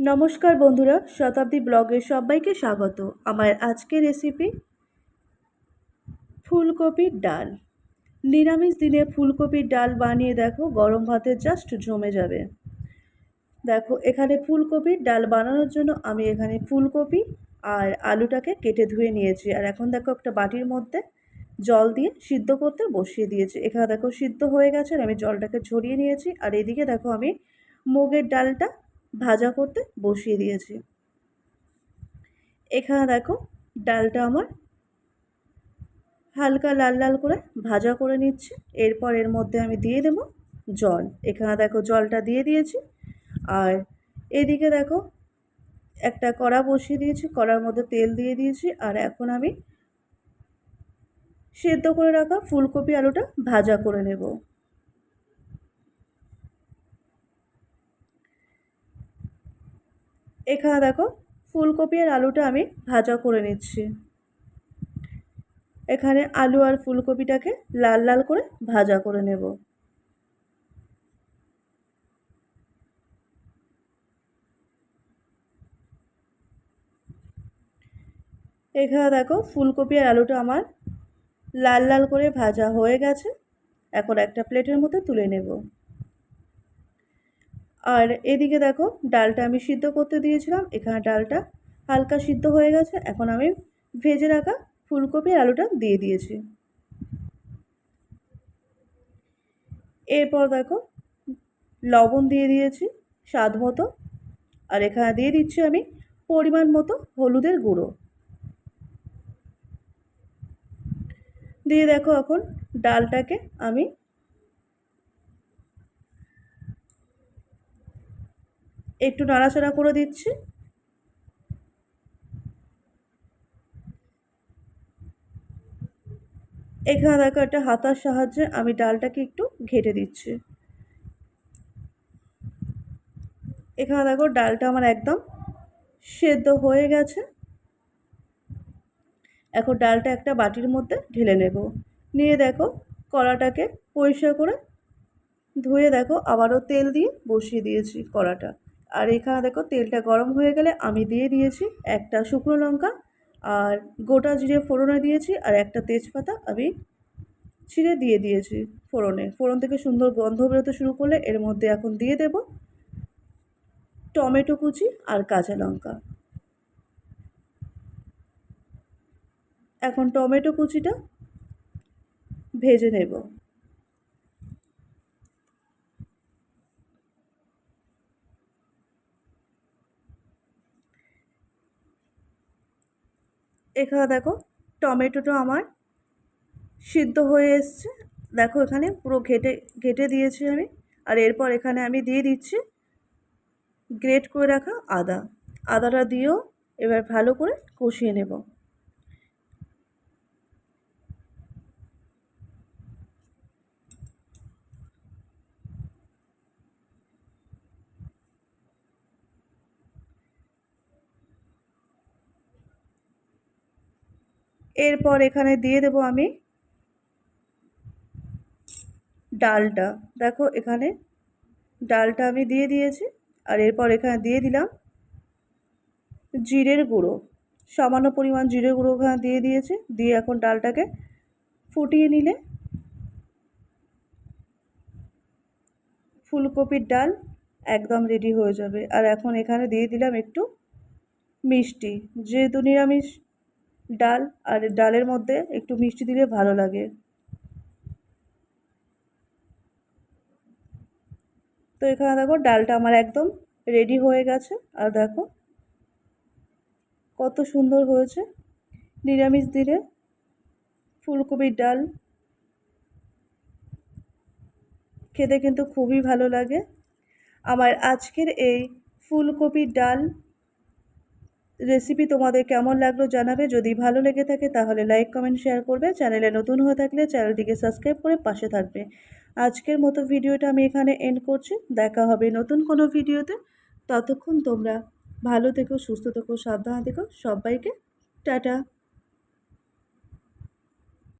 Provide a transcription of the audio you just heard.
নমস্কার বন্ধুরা, শতাব্দী ব্লগে সবাইকে স্বাগত। আমার আজকের রেসিপি ফুলকপির ডাল। নিরামিষ দিনে ফুলকপির ডাল বানিয়ে দেখো, গরম ভাতে জাস্ট জমে যাবে। দেখো, এখানে ফুলকপির ডাল বানানোর জন্য আমি এখানে ফুলকপি আর আলুটাকে কেটে ধুয়ে নিয়েছি। আর এখন দেখো একটা বাটির মধ্যে জল দিয়ে সিদ্ধ করতে বসিয়ে দিয়েছি। এখানে দেখো সিদ্ধ হয়ে গেছে, আর আমি জলটাকে ঝরিয়ে নিয়েছি। আর এদিকে দেখো আমি মুগের ডালটা ভাজা করতে বসিয়ে দিয়েছি। এখানে দেখো ডালটা আমার হালকা লাল লাল করে ভাজা করে নিচ্ছি। এরপর এর মধ্যে আমি দিয়ে দেব জল। এখানে দেখো জলটা দিয়ে দিয়েছি। আর এদিকে দেখো একটা কড়া বসিয়ে দিয়েছি, কড়ার মধ্যে তেল দিয়ে দিয়েছি। আর এখন আমি সেদ্ধ করে রাখা ফুলকপি আলুটা ভাজা করে নেব। এখানে দেখো ফুলকপি আর আলুটা আমি ভাজা করে নিচ্ছি। এখানে আলু আর ফুলকপিটাকে লাল লাল করে ভাজা করে নেব। এখানে দেখো ফুলকপি আর আলুটা আমার লাল লাল করে ভাজা হয়ে গেছে। এখন একটা প্লেটের মধ্যে তুলে নেব। আর এদিকে দেখো, ডালটা আমি সিদ্ধ করতে দিয়েছিলাম। এখানে ডালটা হালকা সিদ্ধ হয়ে গেছে। এখন আমি ভেজে রাখা ফুলকপি আলুটা দিয়ে দিয়েছি। এরপর দেখো, লবণ দিয়ে দিয়েছি স্বাদ মতো। আর এখানে দিয়ে দিচ্ছি আমি পরিমাণ মতো হলুদের গুঁড়ো। দিয়ে দেখো এখন ডালটাকে আমি একটু নাড়াচাড়া করে দিচ্ছি। এখানে দেখো একটা হাতার সাহায্যে আমি ডালটাকে একটু ঘেটে দিচ্ছি। এখানে দেখো ডালটা আমার একদম সেদ্ধ হয়ে গেছে। এখন ডালটা একটা বাটির মধ্যে ঢেলে নেব। নিয়ে দেখো কড়াটাকে পরিষ্কার করে ধুয়ে দেখো আবারও তেল দিয়ে বসিয়ে দিয়েছি কড়াটা। আর এখানে দেখো তেলটা গরম হয়ে গেলে আমি দিয়ে দিয়েছি একটা শুকনো লঙ্কা আর গোটা জিরে ফোড়নে দিয়েছি আর একটা তেজপাতা আমি ছিঁড়ে দিয়ে দিয়েছি ফোড়নে। ফোড়ন থেকে সুন্দর গন্ধ বেরোতে শুরু করলে এর মধ্যে এখন দিয়ে দেব টমেটো কুচি আর কাঁচা লঙ্কা। এখন টমেটো কুচিটা ভেজে নেব। এখানে দেখো টমেটোটা আমার সিদ্ধ হয়ে এসছে। দেখো এখানে পুরো ঘেটে ঘেটে দিয়েছি আমি। আর এরপর এখানে আমি দিয়ে দিচ্ছি গ্রেট করে রাখা আদা। আদাটা দিয়েও এবার ভালো করে কষিয়ে নেব। এরপর এখানে দিয়ে দেব আমি ডালটা। দেখো, এখানে ডালটা আমি দিয়ে দিয়েছি। আর এরপর এখানে দিয়ে দিলাম জিরের গুঁড়ো। সামান্য পরিমাণ জিরে গুঁড়ো ওখানে দিয়ে দিয়েছি। দিয়ে এখন ডালটাকে ফুটিয়ে নিলে ফুলকপির ডাল একদম রেডি হয়ে যাবে। আর এখন এখানে দিয়ে দিলাম একটু মিষ্টি। যেহেতু নিরামিষ ডাল আর ডালের মধ্যে একটু মিষ্টি দিলে ভালো লাগে। তো এখানে দেখো ডালটা আমার একদম রেডি হয়ে গেছে। আর দেখো কত সুন্দর হয়েছে। নিরামিষ দিলে ফুলকপির ডাল খেতে কিন্তু খুবই ভালো লাগে। আমার আজকের এই ফুলকপির ডাল রেসিপি তোমাদের কেমন লাগল জানাবে। যদি ভালো লেগে থাকে তাহলে লাইক, কমেন্ট, শেয়ার করবে। চ্যানেলে নতুন হয়ে থাকলে চ্যানেলটিকে সাবস্ক্রাইব করে পাশে থাকবে। আজকের মতো ভিডিওটা আমি এখানে এন্ড করছি। দেখা হবে নতুন কোনো ভিডিওতে। ততক্ষণ তোমরা ভালো থেকো, সুস্থ থেকো, সাবধানে থেকো। সবাইকে টাটা।